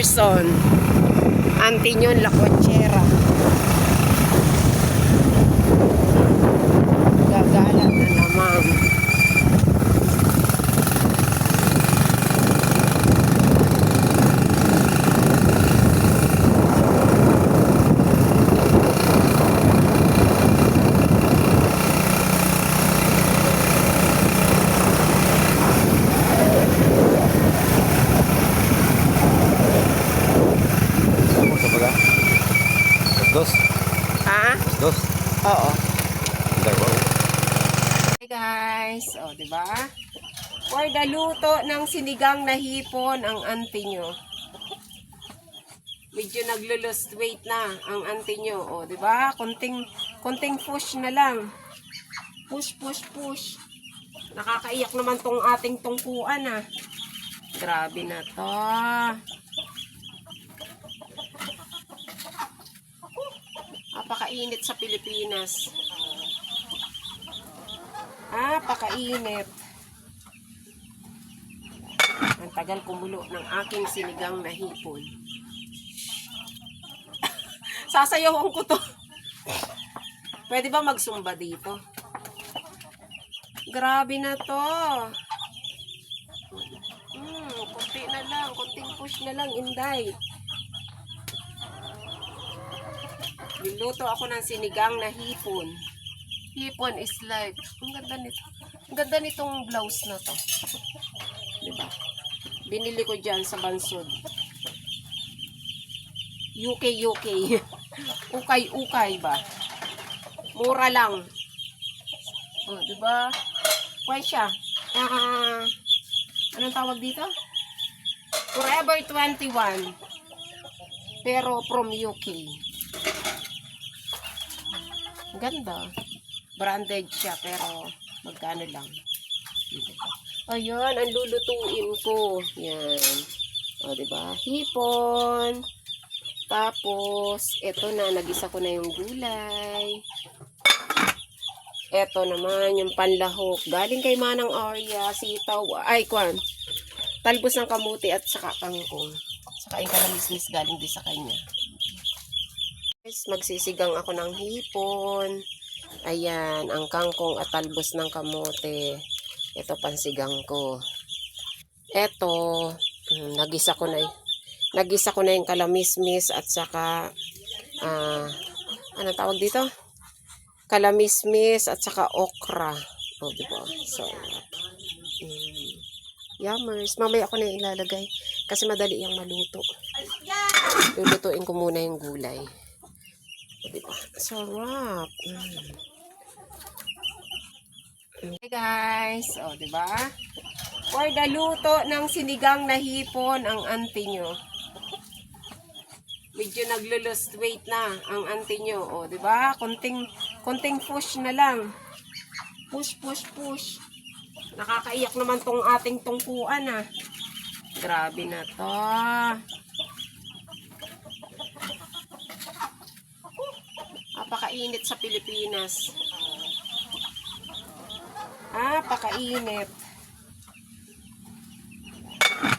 Luzon. Antinyon La Cochera. Gagala na naman. Dos. Ha? Los dos. Oo. Hey guys, o, di ba? For the luto ng sinigang na hipon ang auntie nyo. Medyo naglo-lost weight na ang auntie nyo, o, di ba? Konting, konting push na lang. Push, push, push. Nakakaiyak naman tong ating tungkuan, ah. Grabe na to. Apakainit sa Pilipinas. Ah, pakainit. Ang tagal kumulo ng aking sinigang na hipon. Sasayawan ko to. Pwede ba magsumba dito? Grabe na to. Hmm, kunti na lang. Kunting push na lang, inday. Niluto ako ng sinigang na hipon. Hipon is life. Ang ganda nito. Ang ganda nitong blouse na to. Diba? Binili ko dyan sa Bansod. UK, UK. ukay, ukay ba? Mura lang. Oh, diba? Kwan siya. Ah, anong tawag dito? Forever 21. Pero from UK. Ang Ganda. Branded siya, pero magkano lang. Ayan, ang lulutuin ko. Yan. O, diba? Hipon. Tapos, eto na, nagisa ko na yung gulay. Eto naman, yung panlahok. Galing kay Manang Arya, sitaw. Ay, kwan. Talbos ng kamuti at saka kangkong. Saka yung kalamismis galing din sa kanya. Guys, magsisigang ako ng hipon. Ayan, ang kangkong at talbos ng kamote. Ito pansigang ko. Ito, mm, nagisa ko na nagisa ko na yung kalamismis at saka ah anong tawag dito? Kalamismis at saka okra. O, di ba? So, mm, yummers. Mamaya ako na ilalagay kasi madali yung maluto. Lulutuin ko muna yung gulay. Sarap. Mm. Hey guys, o, di ba? For the luto ng sinigang na hipon ang auntie nyo. Medyo naglo-lost weight na ang auntie nyo, o, di ba? Konting, konting push na lang. Push, push, push. Nakakaiyak naman tong ating tungkuan, ah. Grabe na to. Apakainit sa Pilipinas. Ah, pakainit.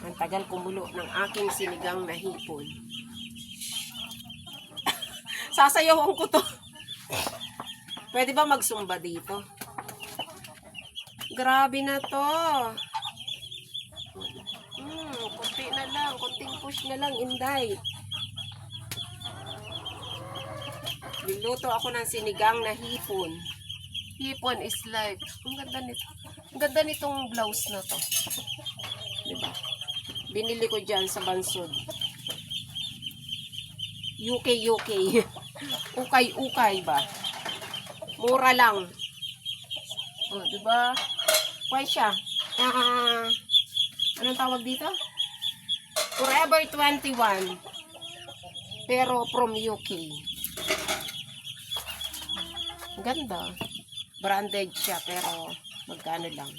Ang tagal kumulo ng aking sinigang na hipon. Sasayawan ko to. Pwede ba magsumba dito? Grabe na to. Hmm, kunti na lang. Kunting push na lang, inday. Niluto ako ng sinigang na hipon. Hipon is life. Ang ganda nito. Ang ganda nitong blouse na to. Diba? Binili ko dyan sa Bansod. UK, UK. ukay, ukay ba? Mura lang. O, diba? Kwan siya. Ah, anong tawag dito? Forever 21. Pero from UK. Ganda. Branded siya, pero magkano lang.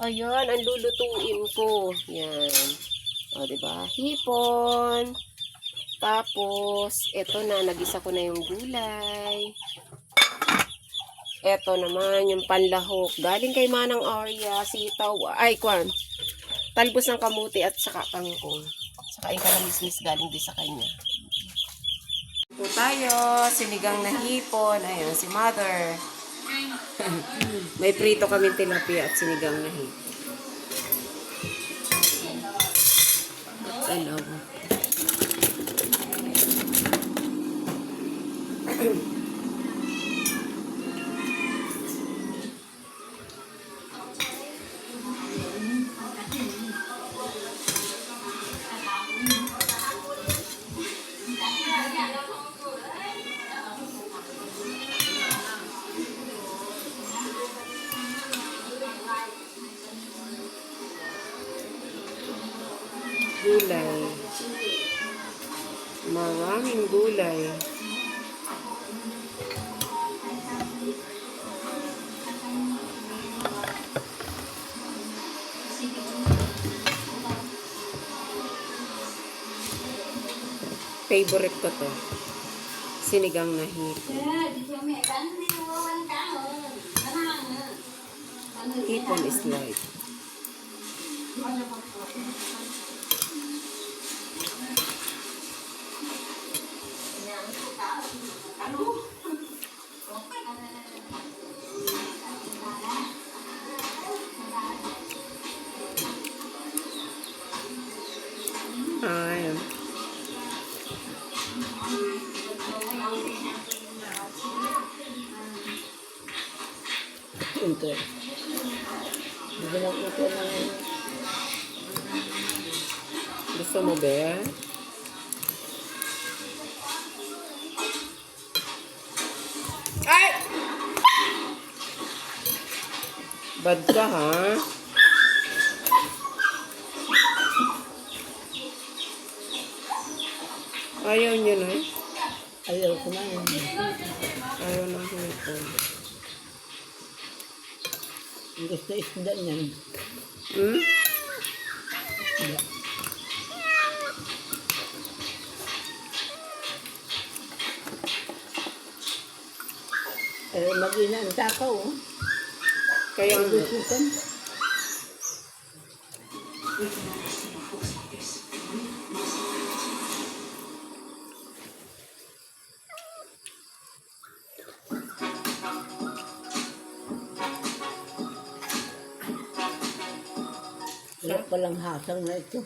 Ayan, ang lulutuin ko. Yan. O, diba? Hipon. Tapos, eto na, nagisa ko na yung gulay. Eto naman, yung panlahok. Galing kay Manang Arya, sitaw. Ay, kwan. Talbos ng kamuti at saka kangkong. Saka yung kalamismis galing din sa kanya. Po tayo, sinigang na hipon. Ayun, si mother. May prito kami tilapia at sinigang na hipon. At gulay. Maraming gulay. Favorite ko to. Sinigang na hipon. Hipon is light. Ayun. Ito. Bibilang ito ng Gusto mo ba? Ay! Bad ka, ha? Ayaw niya na eh. ayaw ko na yun. Ayaw ng hipon. Ang gusto isda niyan. Hmm? Eh, mag-ina ang takaw. Oh. Kaya Ang nga. gusukan. Palang hasang na ito.